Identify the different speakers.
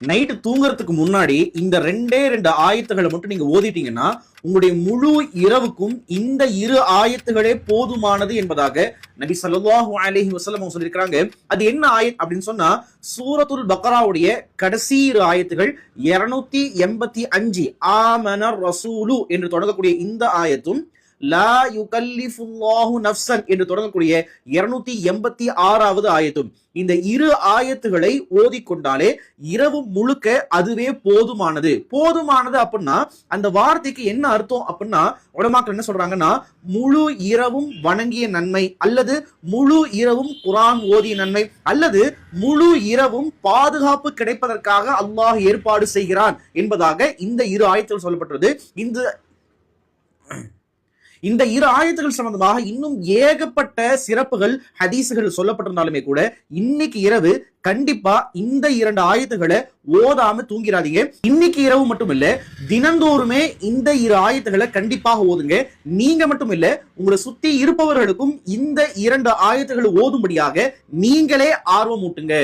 Speaker 1: Night தூங்குறதுக்கு முன்னாடி இந்த ரெண்டே ரெண்டு ஆயத்துகளை மட்டும் நீங்க ஓதிட்டீங்கன்னா உங்களுடைய முழு இரவுக்கும் இந்த இரு ஆயத்துகளே போதுமானது என்பதாக நபி சல்லாஹூ அலஹி வசலம் அவங்க அது என்ன ஆயத் அப்படின்னு சொன்னா சூரத்துல் பக்ராவுடைய கடைசி இரு ஆயத்துகள் இருநூத்தி எண்பத்தி அஞ்சு. ஆமனர் ரசூலு என்று தொடங்கக்கூடிய இந்த ஆயத்தும் லா யுகல்லிஃபுல்லாஹு நஃப்சன் என்று தொடங்கக்கூடிய இருநூத்தி எண்பத்தி ஆறாவது ஆயத்தும் இந்த இரு ஆயத்துகளை ஓதிக்கொண்டாலே இரவு முழுக்க அதுவே போதுமானது. போதுமானது அப்படின்னா அந்த வார்த்தைக்கு என்ன அர்த்தம் அப்படின்னா உடமாக்கள் என்ன சொல்றாங்கன்னா முழு இரவும் வணங்கிய நன்மை அல்லது முழு இரவும் குரான் ஓதிய நன்மை அல்லது முழு இரவும் பாதுகாப்பு கிடைப்பதற்காக அல்லாஹ் ஏற்பாடு செய்கிறான் என்பதாக இந்த இரு ஆயத்தில் சொல்லப்பட்டது இந்த இந்த இரு ஆயத்துகள் சம்பந்தமாக இன்னும் ஏகப்பட்ட சிறப்புகள் ஹதீசுகள் சொல்லப்பட்டிருந்தாலுமே கூட இன்னைக்கு இரவு கண்டிப்பா இந்த இரண்டு ஆயத்துகளை ஓதாம தூங்கிடாதீங்க இன்னைக்கு இரவு மட்டும் இல்ல தினந்தோறுமே இந்த இரு ஆயத்துகளை கண்டிப்பாக ஓதுங்க. நீங்க மட்டும் இல்ல உங்களை சுத்தி இருப்பவர்களுக்கும் இந்த இரண்டு ஆயத்துகளை ஓதும்படியாக நீங்களே ஆர்வம் ஊட்டுங்க